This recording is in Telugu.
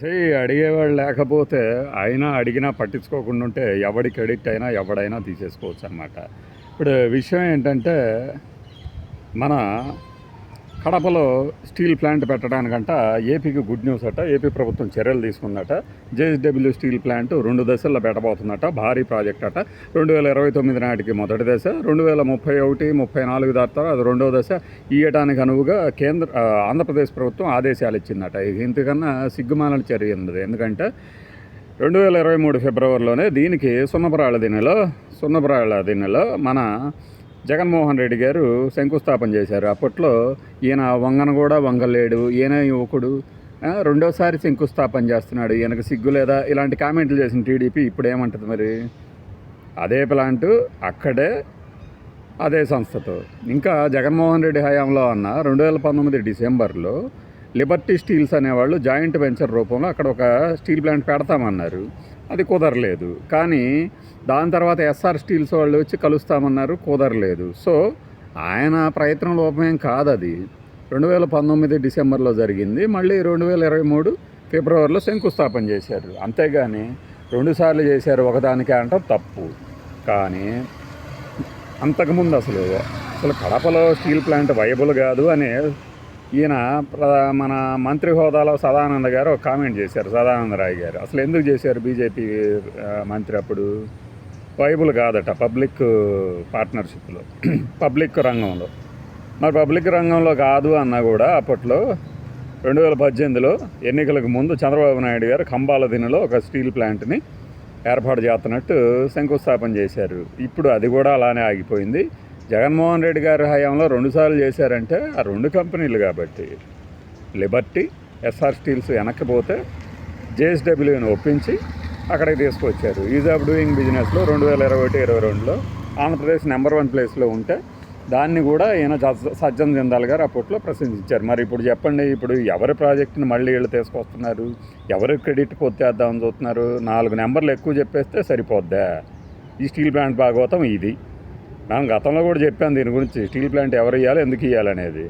చెయ్యి అడిగేవాడు లేకపోతే అయినా అడిగినా పట్టించుకోకుండా ఉంటే ఎవడి క్రెడిట్ అయినా ఎవడైనా తీసేసుకోవచ్చు అనమాట ఇప్పుడు విషయం ఏంటంటే మన కడపలో స్టీల్ ప్లాంట్ పెట్టడానికంట ఏపీకి గుడ్ న్యూస్ అట. ఏపీ ప్రభుత్వం చర్యలు తీసుకుందట. జేఎస్డబ్ల్యూ స్టీల్ ప్లాంట్ రెండు దశల్లో పెట్టబోతుందట. భారీ ప్రాజెక్ట్ అట. రెండు వేల ఇరవై తొమ్మిది నాటికి మొదటి దశ రెండు వేల ముప్పై ఒకటి ముప్పై నాలుగు దాటారు అది రెండవ దశ. ఇయ్యటానికి అనువుగా కేంద్ర ఆంధ్రప్రదేశ్ ప్రభుత్వం ఆదేశాలు ఇచ్చిందట. ఇంతకన్నా సిగ్గుమాల చర్య ఉన్నది ఎందుకంటే రెండు వేల ఇరవై మూడు ఫిబ్రవరిలోనే దీనికి సున్నపరాళ్ళ దినెలో సున్నపరాళ్ళ దినెలో మన జగన్మోహన్ రెడ్డి గారు శంకుస్థాపన చేశారు. అప్పట్లో ఈయన వంగన కూడా వంగలేడు ఈయన యువకుడు. రెండోసారి శంకుస్థాపన చేస్తున్నాడు. ఈయనకు సిగ్గు లేదా? ఇలాంటి కామెంట్లు చేసిన టీడీపీ ఇప్పుడు ఏమంటుంది మరి? అదే ప్లాంటు అక్కడే అదే సంస్థతో. ఇంకా జగన్మోహన్ రెడ్డి హయాంలో అన్న రెండు వేల పంతొమ్మిది డిసెంబర్లో లిబర్టీ స్టీల్స్ అనేవాళ్ళు జాయింట్ వెంచర్ రూపంలో అక్కడ ఒక స్టీల్ ప్లాంట్ పెడతామన్నారు. అది కుదరలేదు. కానీ దాని తర్వాత ఎస్ఆర్ స్టీల్స్ వాళ్ళు వచ్చి కలుస్తామన్నారు కుదరలేదు. సో ఆయన ప్రయత్నం లోపమేం కాదు అది రెండు వేల పంతొమ్మిది డిసెంబర్లో జరిగింది. మళ్ళీ రెండు వేల ఇరవై మూడు ఫిబ్రవరిలో శంకుస్థాపన చేశారు. అంతేగాని రెండుసార్లు చేశారు ఒకదానికే అంటే తప్పు. కానీ అంతకుముందు అసలు అసలు కడపలో స్టీల్ ప్లాంట్ వైబుల్ కాదు అని ఈయన మన మంత్రి హోదాలో సదానంద గారు ఒక కామెంట్ చేశారు సదానంద రాయ్ గారు. అసలు ఎందుకు చేశారు బీజేపీ మంత్రి అప్పుడు? వైబుల్ కాదట పబ్లిక్ పార్ట్నర్షిప్లో పబ్లిక్ రంగంలో. మరి పబ్లిక్ రంగంలో కాదు అన్నా కూడా అప్పట్లో రెండు వేల పద్దెనిమిదిలో ఎన్నికలకు ముందు చంద్రబాబు నాయుడు గారు కంబాల దినలో ఒక స్టీల్ ప్లాంట్ని ఏర్పాటు చేస్తున్నట్టు శంకుస్థాపన చేశారు. ఇప్పుడు అది కూడా అలానే ఆగిపోయింది. జగన్మోహన్ రెడ్డి గారి హయాంలో రెండుసార్లు చేశారంటే ఆ రెండు కంపెనీలు కాబట్టి లిబర్టీ ఎస్ఆర్ స్టీల్స్ వెనక్కిపోతే జేఎస్డబ్ల్యూని ఒప్పించి అక్కడికి తీసుకొచ్చారు. ఈజ్ ఆఫ్ డూయింగ్ బిజినెస్లో రెండు వేల ఇరవై ఒకటి ఇరవై రెండులో ఆంధ్రప్రదేశ్ నెంబర్ వన్ ప్లేస్లో ఉంటే దాన్ని కూడా ఈయన జస్- సజ్జన్ జిందాల్ గారు అప్పట్లో ప్రశంసించారు మరి ఇప్పుడు చెప్పండి ఇప్పుడు ఎవరి ప్రాజెక్టుని మళ్ళీ వీళ్ళు తీసుకొస్తున్నారు? ఎవరి క్రెడిట్ పొత్తేద్దామని చూస్తున్నారు? నాలుగు నెంబర్లు ఎక్కువ చెప్పేస్తే సరిపోద్దా? ఈ స్టీల్ ప్లాంట్ భాగవతం ఇది. మనం గతంలో కూడా చెప్పాను దీని గురించి. స్టీల్ ప్లాంట్ ఎవరు ఇవ్వాలి ఎందుకు ఇవ్వాలనేది